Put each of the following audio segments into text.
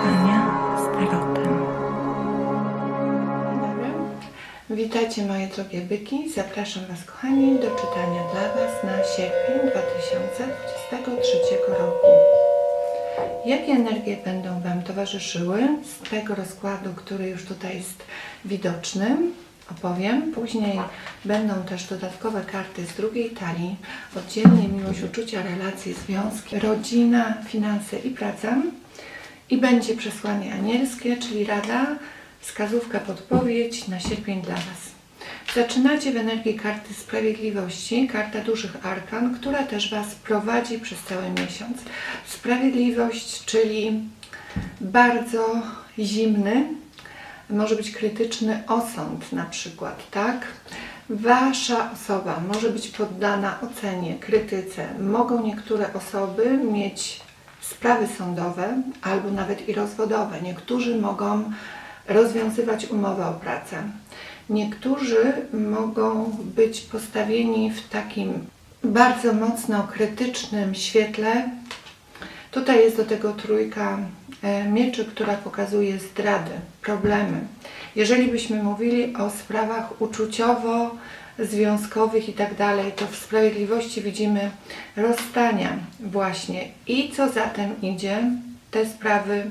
czytania z tarotem. Witajcie moje drogie byki. Zapraszam Was kochani do czytania dla Was na sierpień 2023 roku. Jakie energie będą Wam towarzyszyły z tego rozkładu, który już tutaj jest widoczny? Opowiem. Później będą też dodatkowe karty z drugiej talii. Oddzielnie miłość, uczucia, relacje, związki, rodzina, finanse i praca. I będzie przesłanie anielskie, czyli rada, wskazówka, podpowiedź na sierpień dla Was. Zaczynacie w energii karty Sprawiedliwości, karta dużych arkan, która też Was prowadzi przez cały miesiąc. Sprawiedliwość, czyli bardzo zimny, może być krytyczny osąd na przykład, tak? Wasza osoba może być poddana ocenie, krytyce. Mogą niektóre osoby mieć sprawy sądowe albo nawet i rozwodowe. Niektórzy mogą rozwiązywać umowę o pracę. Niektórzy mogą być postawieni w takim bardzo mocno krytycznym świetle. Tutaj jest do tego trójka e, mieczy, która pokazuje zdrady, problemy. Jeżeli byśmy mówili o sprawach uczuciowo, związkowych i tak dalej, to w sprawiedliwości widzimy rozstania właśnie. I co za tym idzie, te sprawy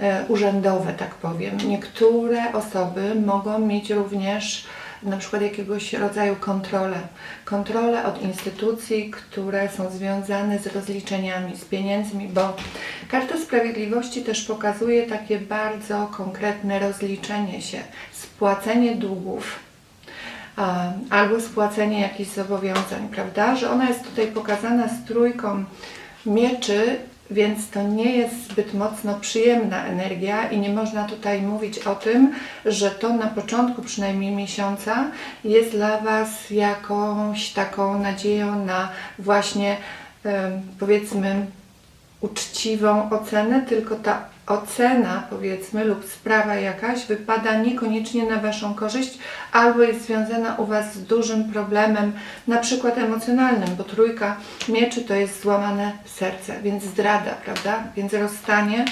e, urzędowe, tak powiem. Niektóre osoby mogą mieć również na przykład jakiegoś rodzaju kontrolę. Kontrolę od instytucji, które są związane z rozliczeniami, z pieniędzmi, bo Karta Sprawiedliwości też pokazuje takie bardzo konkretne rozliczenie się, spłacenie długów, albo spłacenie jakichś zobowiązań, prawda? Że ona jest tutaj pokazana z trójką mieczy, więc to nie jest zbyt mocno przyjemna energia i nie można tutaj mówić o tym, że to na początku przynajmniej miesiąca jest dla Was jakąś taką nadzieją na właśnie powiedzmy uczciwą ocenę, tylko ta ocena, powiedzmy, lub sprawa jakaś wypada niekoniecznie na Waszą korzyść, albo jest związana u Was z dużym problemem, na przykład emocjonalnym, bo trójka mieczy to jest złamane serce, więc zdrada, prawda? Więc rozstanie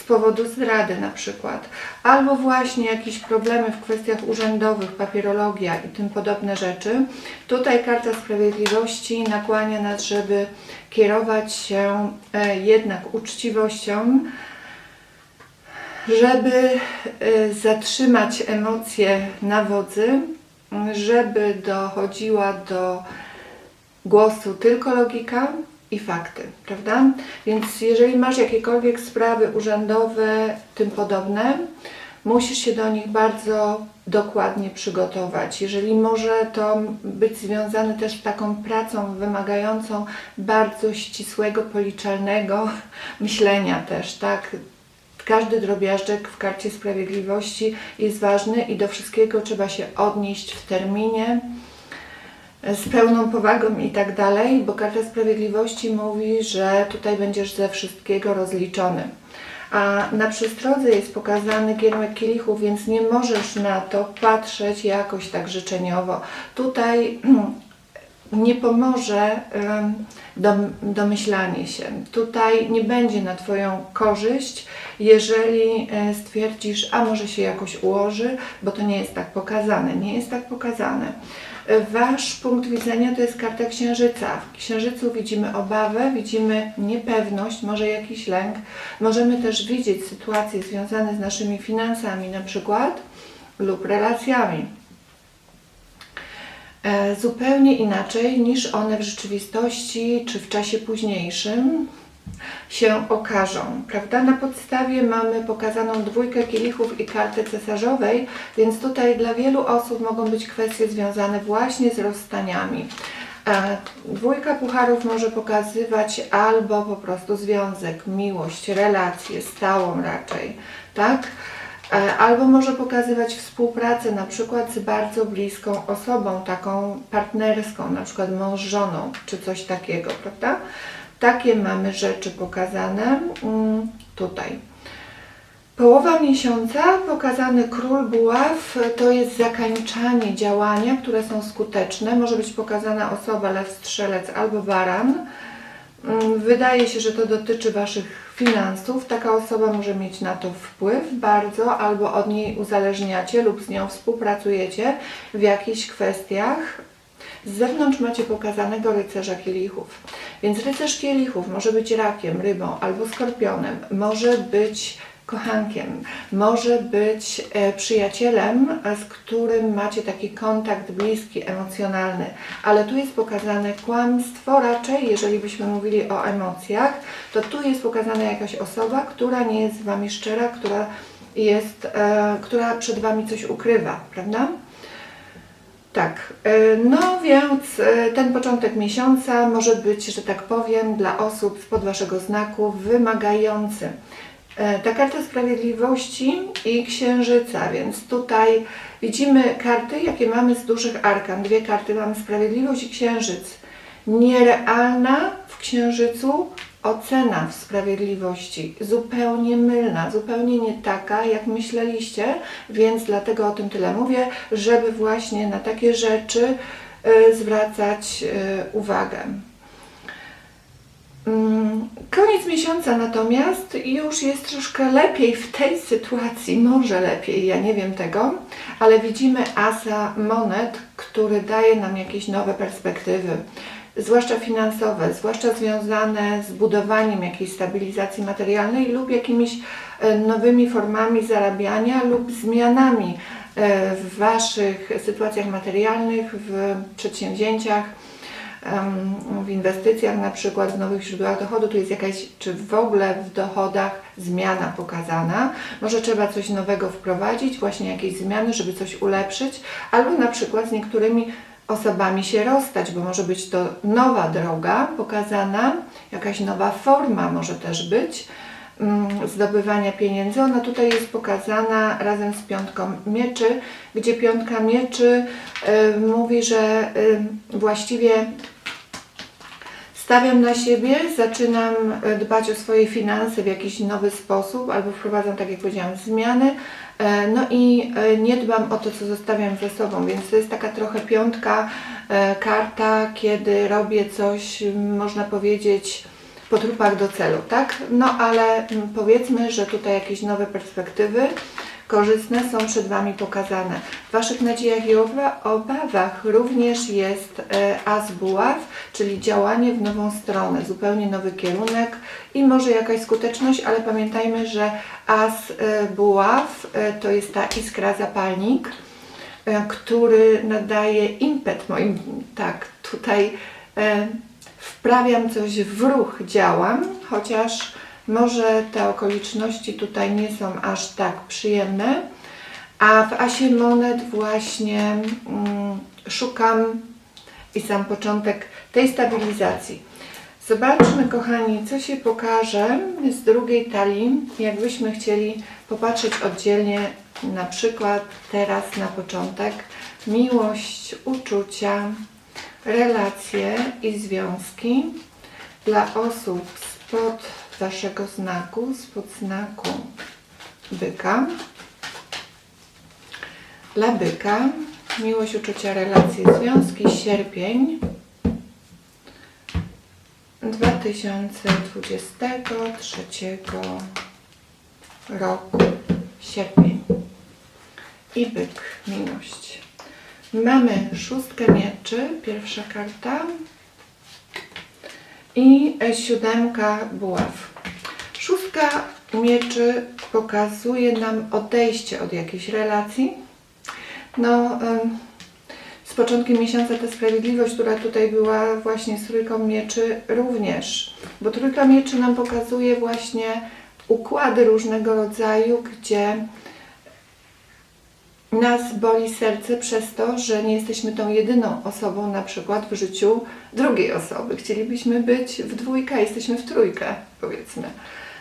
z powodu zdrady na przykład, albo właśnie jakieś problemy w kwestiach urzędowych, papierologia i tym podobne rzeczy. Tutaj karta sprawiedliwości nakłania nas, żeby kierować się e, jednak uczciwością, żeby y, zatrzymać emocje na wodzy, żeby dochodziła do głosu tylko logika i fakty, prawda? Więc jeżeli masz jakiekolwiek sprawy urzędowe, tym podobne, musisz się do nich bardzo dokładnie przygotować. Jeżeli może to być związane też z taką pracą wymagającą bardzo ścisłego, policzalnego myślenia też, tak? Każdy drobiażdżek w karcie sprawiedliwości jest ważny i do wszystkiego trzeba się odnieść w terminie z pełną powagą i tak dalej, bo karta sprawiedliwości mówi, że tutaj będziesz ze wszystkiego rozliczony. A na przestrodze jest pokazany kierunek kielichów, więc nie możesz na to patrzeć jakoś tak życzeniowo. Tutaj nie pomoże domyślanie się. Tutaj nie będzie na Twoją korzyść, jeżeli e, stwierdzisz, a może się jakoś ułoży, bo to nie jest tak pokazane. Nie jest tak pokazane. Wasz punkt widzenia to jest karta księżyca. W księżycu widzimy obawę, widzimy niepewność, może jakiś lęk. Możemy też widzieć sytuacje związane z naszymi finansami na przykład lub relacjami zupełnie inaczej niż one w rzeczywistości czy w czasie późniejszym się okażą, prawda? Na podstawie mamy pokazaną dwójkę kielichów i kartę cesarzowej, więc tutaj dla wielu osób mogą być kwestie związane właśnie z rozstaniami. E, Dwójka pucharów może pokazywać albo po prostu związek, miłość, relację stałą raczej, tak? E, Albo może pokazywać współpracę na przykład z bardzo bliską osobą, taką partnerską, na przykład mąż żoną, czy coś takiego, prawda? Takie mamy rzeczy pokazane mm, tutaj. Połowa miesiąca, pokazany król buław, to jest zakańczanie działania, które są skuteczne. Może być pokazana osoba, lew, strzelec albo baran. Mm, Wydaje się, że to dotyczy Waszych finansów, taka osoba może mieć na to wpływ bardzo, albo od niej uzależniacie lub z nią współpracujecie w jakichś kwestiach. Z zewnątrz macie pokazanego rycerza kielichów. Więc rycerz kielichów może być rakiem, rybą albo skorpionem, może być kochankiem, może być e, przyjacielem, e, z którym macie taki kontakt bliski, emocjonalny, ale tu jest pokazane kłamstwo raczej, jeżeli byśmy mówili o emocjach, to tu jest pokazana jakaś osoba, która nie jest z Wami szczera, która jest, e, która przed Wami coś ukrywa, prawda? Tak, e, no więc ten początek miesiąca może być, że tak powiem, dla osób spod Waszego znaku wymagający. E, Ta karta sprawiedliwości i księżyca, więc tutaj widzimy karty, jakie mamy z dużych arkan. Dwie karty mamy sprawiedliwość i księżyc. Nierealna w księżycu ocena w sprawiedliwości, zupełnie mylna, zupełnie nie taka, jak myśleliście, więc dlatego o tym tyle mówię, żeby właśnie na takie rzeczy e, zwracać e, uwagę. Mm, Koniec miesiąca natomiast już jest troszkę lepiej w tej sytuacji, może lepiej, ja nie wiem tego, ale widzimy asa monet, który daje nam jakieś nowe perspektywy, zwłaszcza finansowe, zwłaszcza związane z budowaniem jakiejś stabilizacji materialnej lub jakimiś e, nowymi formami zarabiania lub zmianami e, w Waszych sytuacjach materialnych, w przedsięwzięciach w inwestycjach, na przykład w nowych źródłach dochodu, tu jest jakaś, czy w ogóle w dochodach zmiana pokazana. Może trzeba coś nowego wprowadzić, właśnie jakieś zmiany, żeby coś ulepszyć, albo na przykład z niektórymi osobami się rozstać, bo może być to nowa droga pokazana, jakaś nowa forma może też być zdobywania pieniędzy. Ona tutaj jest pokazana razem z piątką mieczy, gdzie piątka mieczy y, mówi, że y, właściwie stawiam na siebie, zaczynam y, dbać o swoje finanse w jakiś nowy sposób, albo wprowadzam, tak jak powiedziałam, zmiany. No i nie dbam o to, co zostawiam za sobą, więc to jest taka trochę piątka karta, kiedy robię coś, można powiedzieć, po trupach do celu, tak? No ale mm, powiedzmy, że tutaj jakieś nowe perspektywy korzystne są przed Wami pokazane. W Waszych nadziejach i oba- obawach również jest e, as buław, czyli działanie w nową stronę, zupełnie nowy kierunek i może jakaś skuteczność, ale pamiętajmy, że as buław e, to jest ta iskra zapalnik, e, który nadaje impet moim, tak, tutaj wprawiam coś w ruch, działam, chociaż może te okoliczności tutaj nie są aż tak przyjemne, a w Asie Monet właśnie mm, szukam i sam początek tej stabilizacji. Zobaczmy, kochani, co się pokaże z drugiej talii, jakbyśmy chcieli popatrzeć oddzielnie, na przykład teraz na początek, miłość, uczucia, relacje i związki dla osób spod Waszego znaku, spod znaku byka. Dla byka miłość, uczucia, relacje, związki, sierpień 2023 roku. Sierpień. I byk, miłość. Mamy szóstkę mieczy, pierwsza karta. I siódemka buław. Szóstka mieczy pokazuje nam odejście od jakiejś relacji. No, z początkiem miesiąca ta sprawiedliwość, która tutaj była właśnie z trójką mieczy również. Bo trójka mieczy nam pokazuje właśnie układy różnego rodzaju, gdzie nas boli serce przez to, że nie jesteśmy tą jedyną osobą na przykład w życiu drugiej osoby. Chcielibyśmy być w dwójkę, jesteśmy w trójkę, powiedzmy.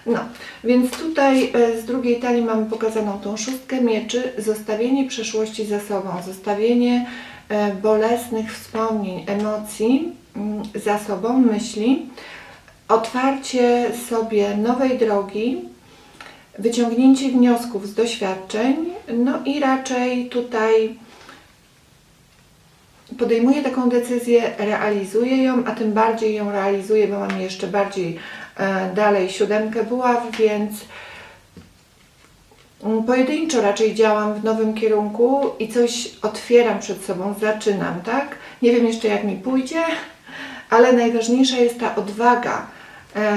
No, więc tutaj e, z drugiej talii mamy pokazaną tą szóstkę mieczy, zostawienie przeszłości za sobą, zostawienie e, bolesnych wspomnień, emocji mm, za sobą, myśli, otwarcie sobie nowej drogi, wyciągnięcie wniosków z doświadczeń, no i raczej tutaj podejmuję taką decyzję, realizuję ją, a tym bardziej ją realizuję, bo mam jeszcze bardziej e, dalej siódemkę buław, więc mm, pojedynczo raczej działam w nowym kierunku i coś otwieram przed sobą, zaczynam, tak? Nie wiem jeszcze jak mi pójdzie, ale najważniejsza jest ta odwaga,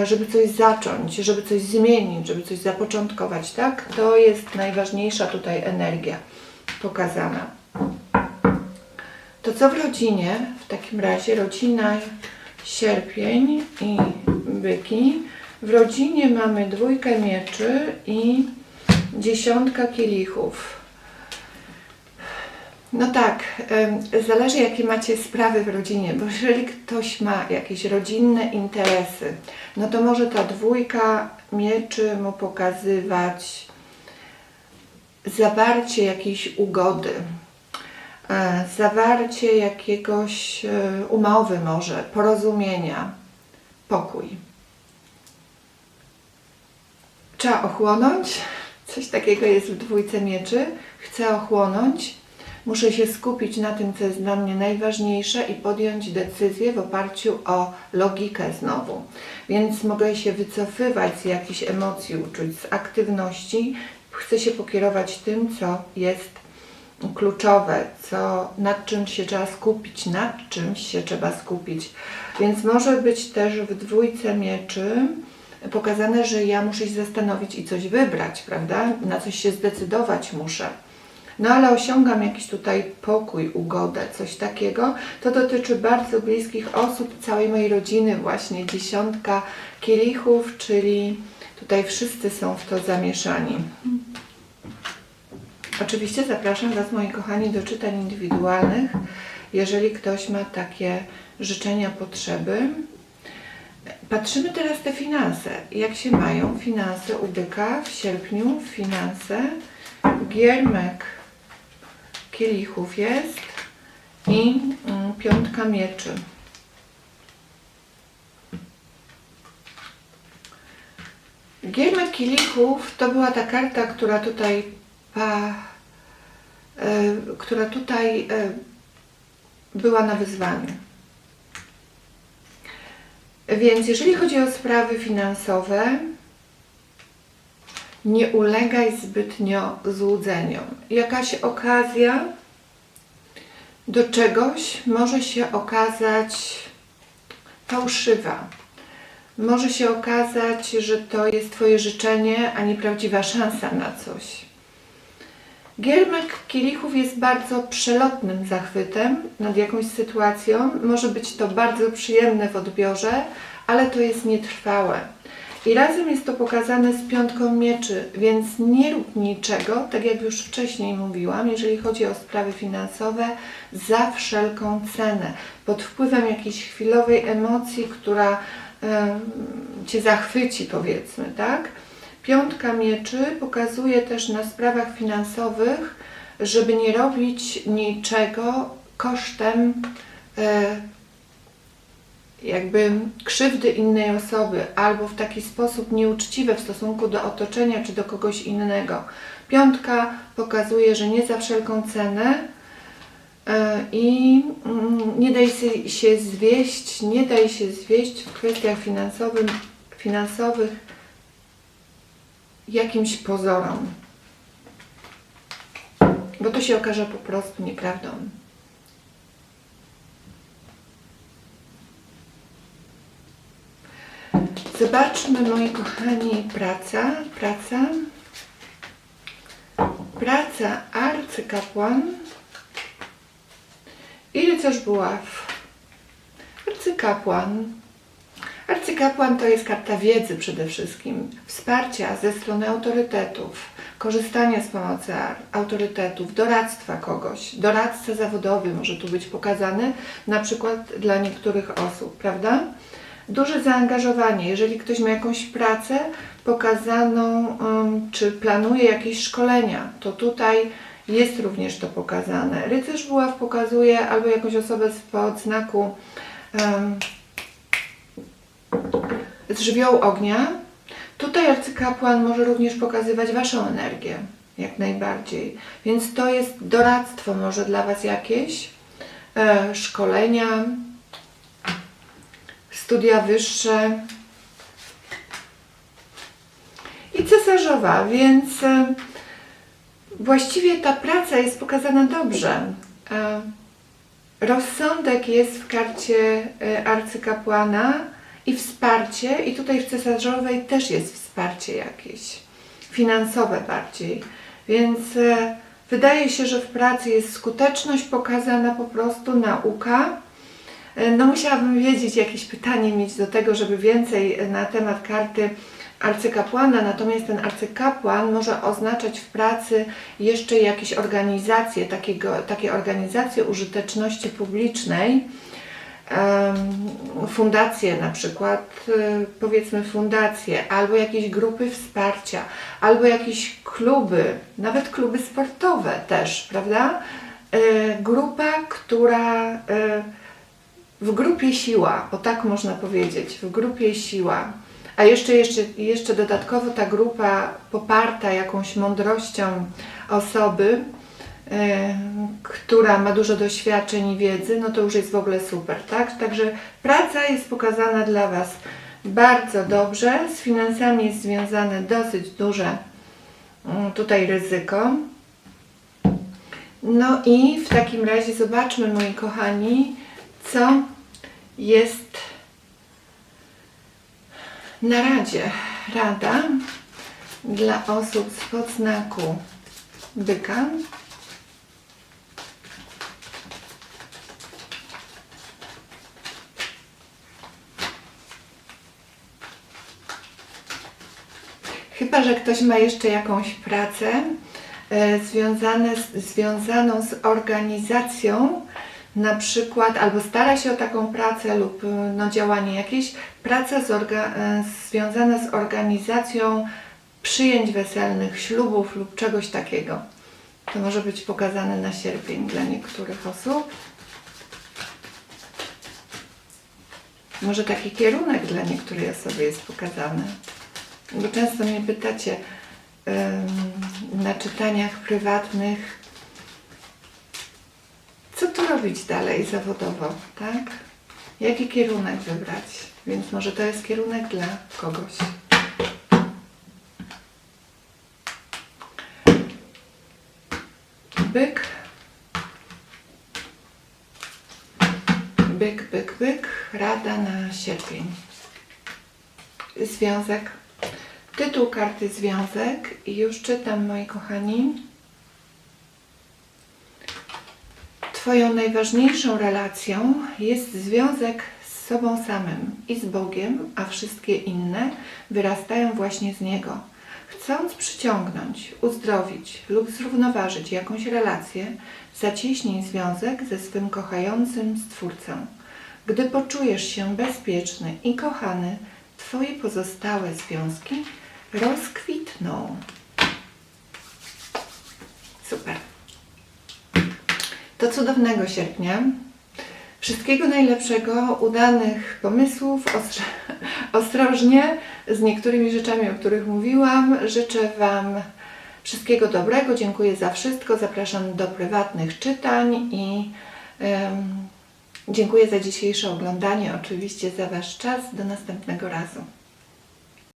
żeby coś zacząć, żeby coś zmienić, żeby coś zapoczątkować, tak? To jest najważniejsza tutaj energia pokazana. To co w rodzinie? W takim razie rodzina sierpień i byki. W rodzinie mamy dwójkę mieczy i dziesiątka kielichów. No tak, zależy jakie macie sprawy w rodzinie, bo jeżeli ktoś ma jakieś rodzinne interesy, no to może ta dwójka mieczy mu pokazywać zawarcie jakiejś ugody, e, zawarcie jakiegoś e, umowy może, porozumienia, pokój. Trzeba ochłonąć. Coś takiego jest w dwójce mieczy. Chcę ochłonąć. Muszę się skupić na tym, co jest dla mnie najważniejsze i podjąć decyzję w oparciu o logikę znowu. Więc mogę się wycofywać z jakichś emocji, uczuć, z aktywności. Chcę się pokierować tym, co jest kluczowe, co, nad czym się trzeba skupić, nad czymś się trzeba skupić. Więc może być też w dwójce mieczy pokazane, że ja muszę się zastanowić i coś wybrać, prawda? Na coś się zdecydować muszę. No ale osiągam jakiś tutaj pokój, ugodę, coś takiego. To dotyczy bardzo bliskich osób, całej mojej rodziny, właśnie dziesiątka kielichów, czyli tutaj wszyscy są w to zamieszani. Oczywiście zapraszam Was, moi kochani, do czytań indywidualnych, jeżeli ktoś ma takie życzenia, potrzeby. Patrzymy teraz te finanse. Jak się mają finanse u byka w sierpniu? Finanse. Giermek kielichów jest i mm, piątka mieczy. Giermek kielichów to była ta karta, która tutaj pa, e, która tutaj e, była na wyzwaniu. Więc jeżeli chodzi o sprawy finansowe, nie ulegaj zbytnio złudzeniom. Jakaś okazja do czegoś może się okazać fałszywa. Może się okazać, że to jest Twoje życzenie, a nie prawdziwa szansa na coś. Giermek kielichów jest bardzo przelotnym zachwytem nad jakąś sytuacją. Może być to bardzo przyjemne w odbiorze, ale to jest nietrwałe. I razem jest to pokazane z piątką mieczy, więc nie rób niczego, tak jak już wcześniej mówiłam, jeżeli chodzi o sprawy finansowe, za wszelką cenę, pod wpływem jakiejś chwilowej emocji, która em, Cię zachwyci, powiedzmy, tak? Piątka mieczy pokazuje też na sprawach finansowych, żeby nie robić niczego kosztem e, jakby krzywdy innej osoby albo w taki sposób nieuczciwy w stosunku do otoczenia czy do kogoś innego. Piątka pokazuje, że nie za wszelką cenę e, i mm, nie daj się- zwieść, nie daj się zwieść w kwestiach finansowym, finansowych jakimś pozorom. Bo to się okaże po prostu nieprawdą. Zobaczmy, moi kochani, praca, praca. Praca arcykapłan i rycerz buław. Arcykapłan. Arcykapłan to jest karta wiedzy przede wszystkim, wsparcia ze strony autorytetów, korzystania z pomocy autorytetów, doradztwa kogoś. Doradca zawodowy może tu być pokazany, na przykład dla niektórych osób, prawda? Duże zaangażowanie. Jeżeli ktoś ma jakąś pracę pokazaną, um, czy planuje jakieś szkolenia, to tutaj jest również to pokazane. Rycerz buław pokazuje albo jakąś osobę spod znaku z ognia. Tutaj arcykapłan może również pokazywać Waszą energię, jak najbardziej. Więc to jest doradztwo może dla Was jakieś, e, szkolenia, studia wyższe. i cesarzowa, więc e, właściwie ta praca jest pokazana dobrze. E, Rozsądek jest w karcie e, arcykapłana i wsparcie, i tutaj w cesarzowej też jest wsparcie jakieś, finansowe bardziej. Więc wydaje się, że w pracy jest skuteczność pokazana po prostu, nauka. E, No musiałabym wiedzieć, jakieś pytanie mieć do tego, żeby więcej na temat karty arcykapłana, natomiast ten arcykapłan może oznaczać w pracy jeszcze jakieś organizacje, takiego, takie organizacje użyteczności publicznej, fundacje na przykład, y, powiedzmy fundacje, albo jakieś grupy wsparcia, albo jakieś kluby, nawet kluby sportowe też, prawda? Grupa, która w grupie siła, o tak można powiedzieć, w grupie siła. A jeszcze, jeszcze, jeszcze dodatkowo ta grupa poparta jakąś mądrością osoby, e, która ma dużo doświadczeń i wiedzy, no to już jest w ogóle super, tak? Także praca jest pokazana dla Was bardzo dobrze. Z finansami jest związane dosyć duże mm, tutaj ryzyko. No i w takim razie zobaczmy, moi kochani, co jest na Radzie. Rada dla osób z podznaku byka. Chyba, że ktoś ma jeszcze jakąś pracę e, związane związaną z organizacją, na przykład, albo stara się o taką pracę lub e, no, działanie jakieś, praca zorga, e, związana z organizacją przyjęć weselnych, ślubów lub czegoś takiego. To może być pokazane na sierpień dla niektórych osób. Może taki kierunek dla niektórej osoby jest pokazany. Bo często mnie pytacie na czytaniach prywatnych, co tu robić dalej zawodowo, tak? Jaki kierunek wybrać? Więc może to jest kierunek dla kogoś. Byk. Byk, byk, byk. Rada na sierpień. Związek. Tytuł karty Związek i już czytam, moi kochani. Twoją najważniejszą relacją jest związek z sobą samym i z Bogiem, a wszystkie inne wyrastają właśnie z Niego. Chcąc przyciągnąć, uzdrowić lub zrównoważyć jakąś relację, zacieśnij związek ze swym kochającym Stwórcą. Gdy poczujesz się bezpieczny i kochany, Twoje pozostałe związki rozkwitną. Super. To cudownego sierpnia. Wszystkiego najlepszego, udanych pomysłów, ostrożnie z niektórymi rzeczami, o których mówiłam. Życzę Wam wszystkiego dobrego. Dziękuję za wszystko. Zapraszam do prywatnych czytań i em, dziękuję za dzisiejsze oglądanie. Oczywiście za Wasz czas. Do następnego razu.